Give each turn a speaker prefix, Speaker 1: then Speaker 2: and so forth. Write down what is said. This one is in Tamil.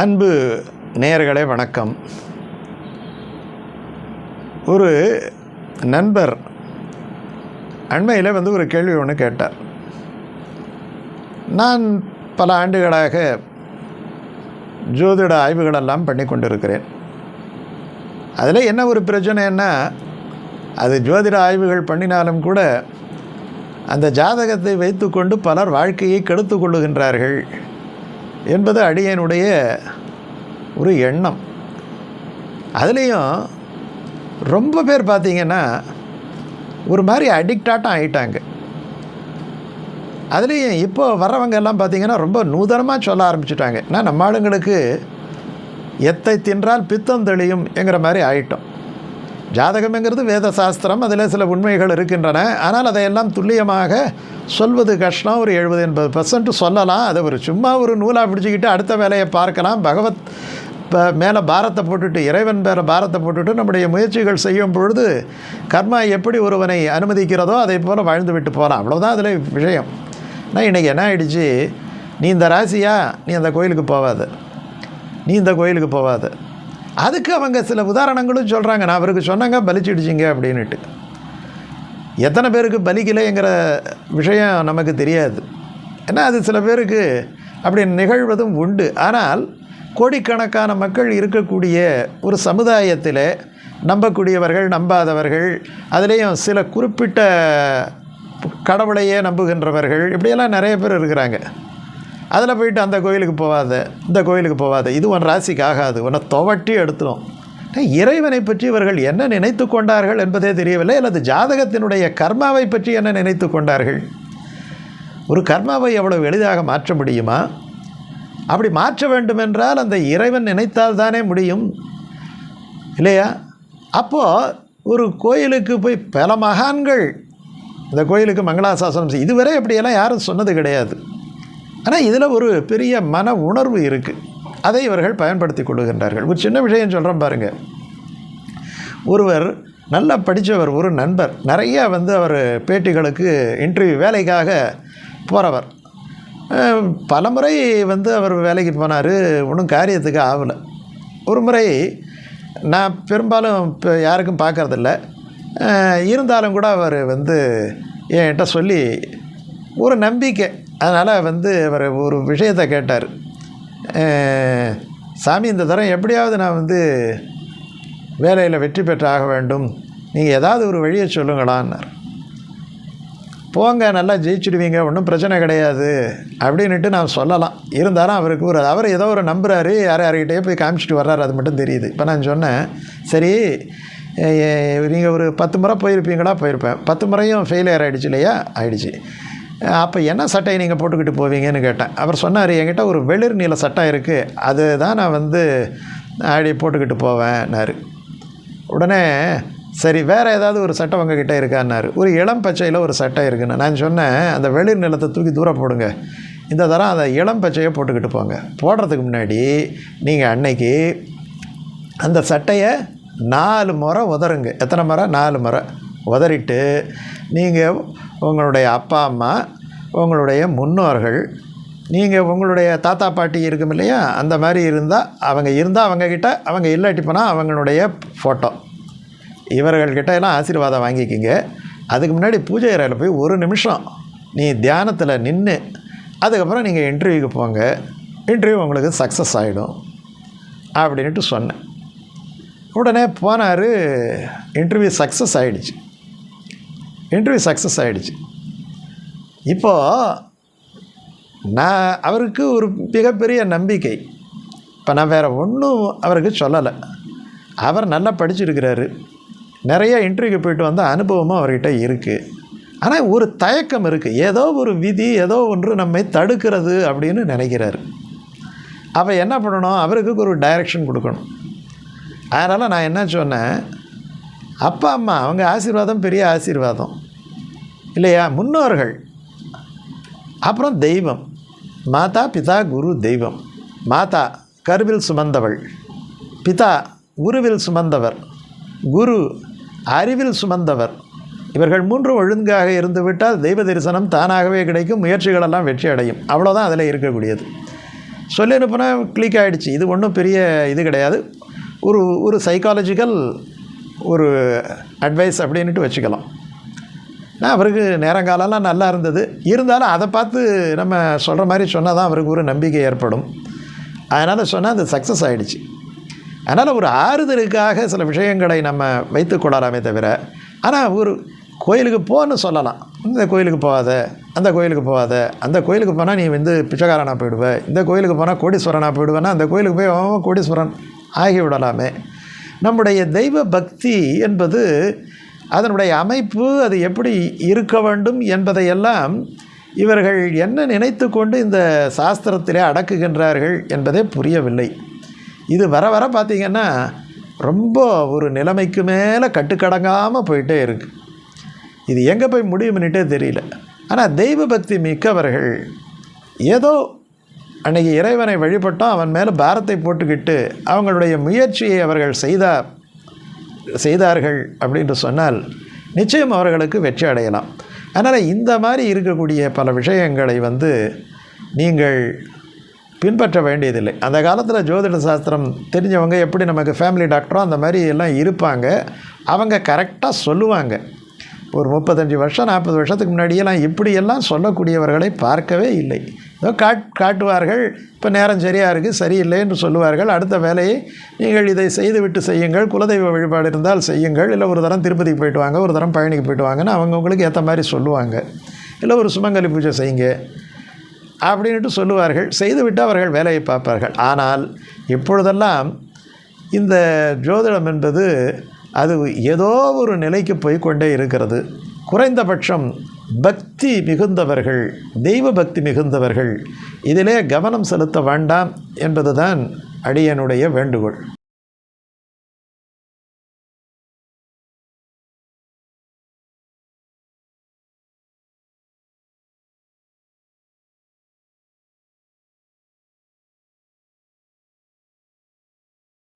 Speaker 1: அன்பு நேயர்களே வணக்கம். ஒரு நண்பர் அண்மையில் வந்து ஒரு கேள்வி ஒன்று கேட்டார். நான் பல ஆண்டுகளாக ஜோதிட ஆய்வுகளெல்லாம் பண்ணி கொண்டிருக்கிறேன். அதில் என்ன ஒரு பிரச்சனைன்னா அது ஜோதிட ஆய்வுகள் பண்ணினாலும் கூட அந்த ஜாதகத்தை வைத்துக்கொண்டு பலர் வாழ்க்கையை கெடுத்து கொள்ளுகின்றார்கள். என்பது அடியனுடைய ஒரு எண்ணம். அதுலேயும் ரொம்ப பேர் பார்த்திங்கன்னா ஒரு மாதிரி அடிக்டாட்டம் ஆகிட்டாங்க அதுலேயும் இப்போ வர்றவங்க எல்லாம் பார்த்தீங்கன்னா ரொம்ப நூதனமாக சொல்ல ஆரம்பிச்சிட்டாங்க. நான் நம்ம ஆளுங்களுக்கு எத்தை தின்றால் பித்தம் தெளியும் என்கிற மாதிரி ஆயிட்டோம். ஜாதகம்ங்கிறது வேத சாஸ்திரம் அதில் சில உண்மைகள் இருக்கின்றன. ஆனால் அதையெல்லாம் துல்லியமாக சொல்வது கஷ்டம். ஒரு எழுபது எண்பது பர்சன்ட் சொல்லலாம். அதை ஒரு சும்மா ஒரு நூலாக பிடிச்சிக்கிட்டு அடுத்த வேலையை பார்க்கலாம். பகவத் இப்போ மேலே பாரத்தை போட்டுட்டு இறைவன் மேலே பாரத்தை போட்டுட்டு நம்முடைய முயற்சிகள் செய்யும் பொழுது கர்மா எப்படி ஒருவனை அனுமதிக்கிறதோ அதை போல் வாழ்ந்து விட்டு போகலாம். அவ்வளோதான் அதில் விஷயம். ஆனால் இன்றைக்கி என்ன ஆகிடுச்சு நீ இந்த ராசியா? நீ அந்த கோயிலுக்கு போவாது. நீ இந்த கோயிலுக்கு போவாது. அதுக்கு அவங்க சில உதாரணங்களும் சொல்கிறாங்க நான் அவருக்கு சொன்னாங்க பலிச்சிடுச்சிங்க அப்படின்னுட்டு. எத்தனை பேருக்கு பலிக்கலைங்கிற விஷயம் நமக்கு தெரியாது. ஏன்னா அது சில பேருக்கு அப்படி நிகழ்வதும் உண்டு. ஆனால் கோடிக்கணக்கான மக்கள் இருக்கக்கூடிய ஒரு சமுதாயத்தில் நம்பக்கூடியவர்கள் நம்பாதவர்கள் அதுலேயும் சில குறிப்பிட்ட கடவுளையே நம்புகின்றவர்கள் இப்படியெல்லாம் நிறைய பேர் இருக்கிறாங்க. அதில் போயிட்டு அந்த கோயிலுக்கு போகாத இந்த கோயிலுக்கு போகாத இது உன் ராசிக்கு ஆகாது. உன்னை துவட்டி எடுத்துரும். இறைவனை பற்றி இவர்கள் என்ன நினைத்து கொண்டார்கள் என்பதே தெரியவில்லை அல்லது ஜாதகத்தினுடைய கர்மாவை பற்றி என்ன நினைத்து கொண்டார்கள்? ஒரு கர்மாவை எவ்வளவு எளிதாக மாற்ற முடியுமா? அப்படி மாற்ற வேண்டுமென்றால் அந்த இறைவன் நினைத்தால் தானே முடியும். இல்லையா? அப்போது ஒரு கோயிலுக்கு போய் பல மகான்கள் இந்த கோயிலுக்கு மங்களாசாசனம் செய் இதுவரை அப்படியெல்லாம் யாரும் சொன்னது கிடையாது. ஆனால் இதில் ஒரு பெரிய மன உணர்வு இருக்குது அதை இவர்கள் பயன்படுத்தி கொள்ளுகின்றார்கள். ஒரு சின்ன விஷயம் சொல்கிறேன் பாருங்கள் ஒருவர் நல்லா படித்தவர் ஒரு நண்பர் நிறைய வந்து அவர் பேட்டிகளுக்கு இன்டர்வியூ வேலைக்காக போகிறவர் பல முறை வந்து அவர் வேலைக்கு போனார் ஒன்றும் காரியத்துக்கு ஆகலை. ஒரு முறை நான் பெரும்பாலும் இப்போ யாருக்கும் பார்க்கறதில்ல. இருந்தாலும் கூட அவர் வந்து என்கிட்ட சொல்லி ஒரு நம்பிக்கை அதனால் வந்து அவர் ஒரு விஷயத்தை கேட்டார். சாமி இந்த தரம் எப்படியாவது நான் வந்து வேலையில் வெற்றி பெற்றாக வேண்டும். நீங்கள் ஏதாவது ஒரு வழியை சொல்லுங்களான்னார். போங்க நல்லா ஜெயிச்சிடுவீங்க ஒன்றும் பிரச்சனை கிடையாது அப்படின்ட்டு நான் சொல்லலாம். இருந்தாலும் அவருக்கு ஒரு அவர் ஏதோ ஒரு நம்புறாரு யார் யார்கிட்டயே போய் காமிச்சிட்டு வர்றாரு அது மட்டும் தெரியுது. இப்போ நான் சொன்னேன் சரி நீங்கள் ஒரு பத்து முறை போயிருப்பீங்களா? போயிருப்பேன். பத்து முறையும் ஃபெயிலியர் ஆகிடுச்சு இல்லையா? ஆகிடுச்சு அப்போ என்ன சட்டையை நீங்கள் போட்டுக்கிட்டு போவீங்கன்னு கேட்டேன். அவர் சொன்னார் என்கிட்ட ஒரு வெளிர் நீல சட்டை இருக்குது அது தான் நான் வந்து ஆடி போட்டுக்கிட்டு போவேன்னாரு. உடனே சரி வேறு ஏதாவது ஒரு சட்டை உங்ககிட்ட இருக்கான்னாரு. ஒரு இளம் பச்சையில் ஒரு சட்டை இருக்குன்னு. நான் சொன்னேன் அந்த வெளிர் நிலத்தை தூக்கி தூரம் போடுங்க. இந்த தரம் அதை இளம் பச்சையை போட்டுக்கிட்டு போங்க. போடுறதுக்கு முன்னாடி நீங்கள் அன்னைக்கு அந்த சட்டையை நாலு முறை உதறுங்க. எத்தனை முறை? நாலு முறை. உதறிட்டு நீங்கள் உங்களுடைய அப்பா அம்மா உங்களுடைய முன்னோர்கள் நீங்கள் உங்களுடைய தாத்தா பாட்டி இருக்கும் இல்லையா? அந்த மாதிரி இருந்தால் அவங்க இருந்தால் அவங்கக்கிட்ட அவங்க இல்லாட்டி போனால் அவங்களுடைய ஃபோட்டோ இவர்கள்கிட்ட எல்லாம் ஆசீர்வாதம் வாங்கிக்கிங்க. அதுக்கு முன்னாடி பூஜை அறையில் போய் ஒரு நிமிஷம் நீ தியானத்தில் நின்று அதுக்கப்புறம் நீங்கள் இன்டர்வியூக்கு போங்க. இன்டர்வியூ உங்களுக்கு சக்ஸஸ் ஆகிடும் அப்படின்ட்டு சொன்னேன். உடனே போனார் இன்டர்வியூ சக்ஸஸ் ஆகிடுச்சு இன்டர்வியூ சக்ஸஸ் ஆகிடுச்சு இப்போது நான் அவருக்கு ஒரு மிகப்பெரிய நம்பிக்கை. இப்போ நான் வேறு ஒன்றும் அவருக்கு சொல்லலை. அவர் நல்லா படிச்சிருக்கிறாரு. நிறைய இன்டர்வியூக்கு போயிட்டு வந்த அனுபவமும் அவர்கிட்ட இருக்குது ஆனால் ஒரு தயக்கம் இருக்குது ஏதோ ஒரு விதி ஏதோ ஒன்று நம்மை தடுக்கிறது அப்படின்னு நினைக்கிறாரு. அப்போ என்ன பண்ணணும்? அவருக்கு ஒரு டைரக்ஷன் கொடுக்கணும். அதனால் நான் என்ன சொன்னேன்? அப்பா அம்மா அவங்க ஆசீர்வாதம் பெரிய ஆசீர்வாதம். இல்லையா? முன்னோர்கள். அப்புறம் தெய்வம். மாதா பிதா குரு தெய்வம். மாதா கருவில் சுமந்தவள். பிதா உருவில் சுமந்தவர். குரு அறிவில் சுமந்தவர். இவர்கள் மூன்றும் ஒழுங்காக இருந்துவிட்டால் தெய்வ தரிசனம் தானாகவே கிடைக்கும் முயற்சிகளெல்லாம் வெற்றி அடையும். அவ்வளோதான் அதில் இருக்கக்கூடியது. சொல்லி அனுப்புனா கிளிக் ஆகிடுச்சு இது ஒன்றும் பெரிய இது கிடையாது. ஒரு ஒரு சைக்காலஜிக்கல் ஒரு அட்வைஸ் அப்படின்ட்டு வச்சுக்கலாம். நான் அவருக்கு நேரங்காலம்லாம் நல்லா இருந்தது. இருந்தாலும் அதை பார்த்து நம்ம சொல்கிற மாதிரி சொன்னால் தான் அவருக்கு ஒரு நம்பிக்கை ஏற்படும். அதனால் சொன்னால் அது சக்ஸஸ் ஆகிடுச்சு அதனால் ஒரு ஆறுதலுக்காக சில விஷயங்களை நம்ம வைத்து கொள்ளலாமே தவிர ஆனால் ஒரு கோயிலுக்கு போன்னு சொல்லலாம். இந்த கோயிலுக்கு போகாத அந்த கோயிலுக்கு போகாத அந்த கோயிலுக்கு போனால் நீ வந்து பிச்சைக்காரனாக போயிடுவேன் இந்த கோயிலுக்கு போனால் கோடீஸ்வரனாக போயிடுவேன்னா அந்த கோயிலுக்கு போய் அவன் கோடீஸ்வரன் ஆகிவிடலாமே. நம்முடைய தெய்வ பக்தி என்பது அதனுடைய அமைப்பு அது எப்படி இருக்க வேண்டும் என்பதையெல்லாம் இவர்கள் என்ன நினைத்து கொண்டு இந்த சாஸ்திரத்திலே அடக்குகின்றார்கள் என்பதே புரியவில்லை. இது வர வர பார்த்திங்கன்னா ரொம்ப ஒரு நிலைமைக்கு மேலே கட்டுக்கடங்காமல் போயிட்டே இருக்குது இது எங்கே போய் முடியும்னுட்டே தெரியல. ஆனால் தெய்வ பக்தி மிக்கவர்கள் ஏதோ அன்னைக்கு இறைவனை வழிபட்டோம் அவன் மேலே பாரத்தை போட்டுக்கிட்டு அவங்களுடைய முயற்சியை அவர்கள் செய்தார். செய்தார்கள் அப்படின்னு சொன்னால் நிச்சயம் அவர்களுக்கு வெற்றி அடையலாம். அதனால் இந்த மாதிரி இருக்கக்கூடிய பல விஷயங்களை வந்து நீங்கள் பின்பற்ற வேண்டியதில்லை. அந்த காலத்தில் ஜோதிட சாஸ்திரம் தெரிஞ்சவங்க எப்படி நமக்கு ஃபேமிலி டாக்டரோ அந்த மாதிரி எல்லாம் இருப்பாங்க. அவங்க கரெக்டாக சொல்லுவாங்க. ஒரு முப்பத்தஞ்சு வருஷம் நாற்பது வருஷத்துக்கு முன்னாடியெல்லாம் இப்படியெல்லாம் சொல்லக்கூடியவர்களை பார்க்கவே இல்லை. ஏதோ காட் காட்டுவார்கள் இப்போ நேரம் சரியாக இருக்குது சரியில்லை என்று சொல்லுவார்கள் அடுத்த வேலையை நீங்கள் இதை செய்துவிட்டு செய்யுங்கள் குலதெய்வ வழிபாடு இருந்தால் செய்யுங்கள் இல்லை ஒரு தரம் திருப்பதிக்கு போயிட்டு வாங்க ஒரு தரம் பழனிக்கு போயிட்டு வாங்கன்னு அவங்கவுங்களுக்கு ஏற்ற மாதிரி சொல்லுவாங்க. இல்லை ஒரு சுமங்கலி பூஜை செய்யுங்க அப்படின்ட்டு சொல்லுவார்கள் செய்துவிட்டு அவர்கள் வேலையை பார்ப்பார்கள். ஆனால் இப்பொழுதெல்லாம் இந்த ஜோதிடம் என்பது அது ஏதோ ஒரு நிலைக்கு போய் கொண்டே இருக்கிறது. குறைந்தபட்சம் பக்தி மிகுந்தவர்கள் தெய்வ பக்தி மிகுந்தவர்கள் இதிலே கவனம் செலுத்த வேண்டாம் என்பதுதான் அடியனுடைய வேண்டுகோள்.